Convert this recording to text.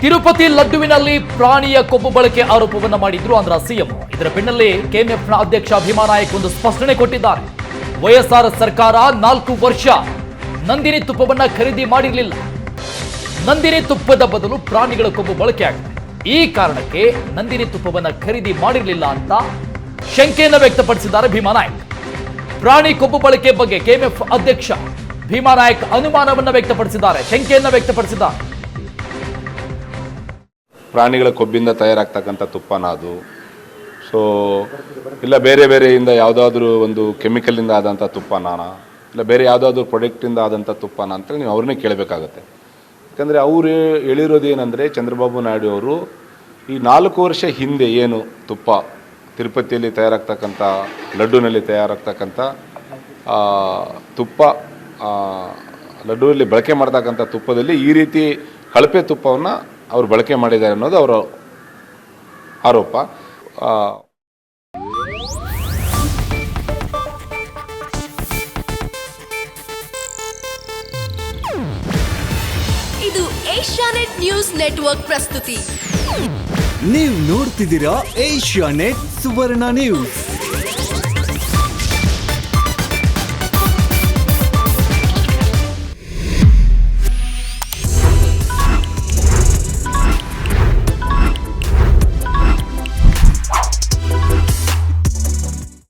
ತಿರುಪತಿ ಲಡ್ಡುವಿನಲ್ಲಿ ಪ್ರಾಣಿಯ ಕೊಬ್ಬು ಬಳಕೆ ಆರೋಪವನ್ನ ಮಾಡಿದ್ರು ಆಂಧ್ರ ಸಿಎಂ. ಇದರ ಬೆನ್ನಲ್ಲೇ ಕೆಎಂಎಫ್ನ ಅಧ್ಯಕ್ಷ ಭೀಮಾ ನಾಯಕ್ ಒಂದು ಸ್ಪಷ್ಟನೆ ಕೊಟ್ಟಿದ್ದಾರೆ. ವೈಎಸ್ಆರ್ ಸರ್ಕಾರ ನಾಲ್ಕು ವರ್ಷ ನಂದಿನಿ ತುಪ್ಪವನ್ನ ಖರೀದಿ ಮಾಡಿರಲಿಲ್ಲ. ನಂದಿನಿ ತುಪ್ಪದ ಬದಲು ಪ್ರಾಣಿಗಳ ಕೊಬ್ಬು ಬಳಕೆ ಆಗಿದೆ ಈ ಕಾರಣಕ್ಕೆ ನಂದಿನಿ ತುಪ್ಪವನ್ನ ಖರೀದಿ ಮಾಡಿರಲಿಲ್ಲ ಅಂತ ಶಂಕೆಯನ್ನು ವ್ಯಕ್ತಪಡಿಸಿದ್ದಾರೆ ಭೀಮಾ ನಾಯಕ್. ಪ್ರಾಣಿ ಕೊಬ್ಬು ಬಳಕೆ ಬಗ್ಗೆ ಕೆಎಂಎಫ್ ಅಧ್ಯಕ್ಷ ಭೀಮಾ ನಾಯಕ್ ಅನುಮಾನವನ್ನ ವ್ಯಕ್ತಪಡಿಸಿದ್ದಾರೆ, ಶಂಕೆಯನ್ನು ವ್ಯಕ್ತಪಡಿಸಿದ್ದಾರೆ. ಪ್ರಾಣಿಗಳ ಕೊಬ್ಬಿಂದ ತಯಾರಾಗ್ತಕ್ಕಂಥ ತುಪ್ಪನ ಅದು. ಸೊ ಇಲ್ಲ ಬೇರೆ ಬೇರೆಯಿಂದ ಯಾವುದಾದ್ರೂ ಒಂದು ಕೆಮಿಕಲಿಂದ ಆದಂಥ ತುಪ್ಪನಾನ ಇಲ್ಲ ಬೇರೆ ಯಾವುದಾದ್ರೂ ಪ್ರೊಡಕ್ಟಿಂದ ಆದಂಥ ತುಪ್ಪನ ಅಂತೇಳಿ ನೀವು ಅವ್ರನ್ನೇ ಕೇಳಬೇಕಾಗತ್ತೆ. ಯಾಕಂದರೆ ಅವರು ಹೇಳಿರೋದು ಏನಂದರೆ ಚಂದ್ರಬಾಬು ನಾಯ್ಡು ಅವರು ಈ ನಾಲ್ಕು ವರ್ಷ ಹಿಂದೆ ಏನು ತುಪ್ಪ ತಿರುಪತಿಯಲ್ಲಿ ತಯಾರಾಗ್ತಕ್ಕಂಥ, ಲಡ್ಡುನಲ್ಲಿ ತಯಾರಾಗ್ತಕ್ಕಂಥ ತುಪ್ಪ ಲಡ್ಡುವಲ್ಲಿ ಬಳಕೆ ಮಾಡ್ತಕ್ಕಂಥ ತುಪ್ಪದಲ್ಲಿ ಈ ರೀತಿ ಕಳಪೆ ತುಪ್ಪವನ್ನು ಅವರು ಬಳಕೆ ಮಾಡಿದ್ದಾರೆ ಅನ್ನೋದು ಅವರ ಆರೋಪ. ಇದು ಏಷ್ಯಾನೆಟ್ ನ್ಯೂಸ್ ನೆಟ್ವರ್ಕ್ ಪ್ರಸ್ತುತಿ. ನೀವು ನೋಡ್ತಿದ್ದೀರಾ ಏಷ್ಯಾ ನೆಟ್ ಸುವರ್ಣ ನ್ಯೂಸ್.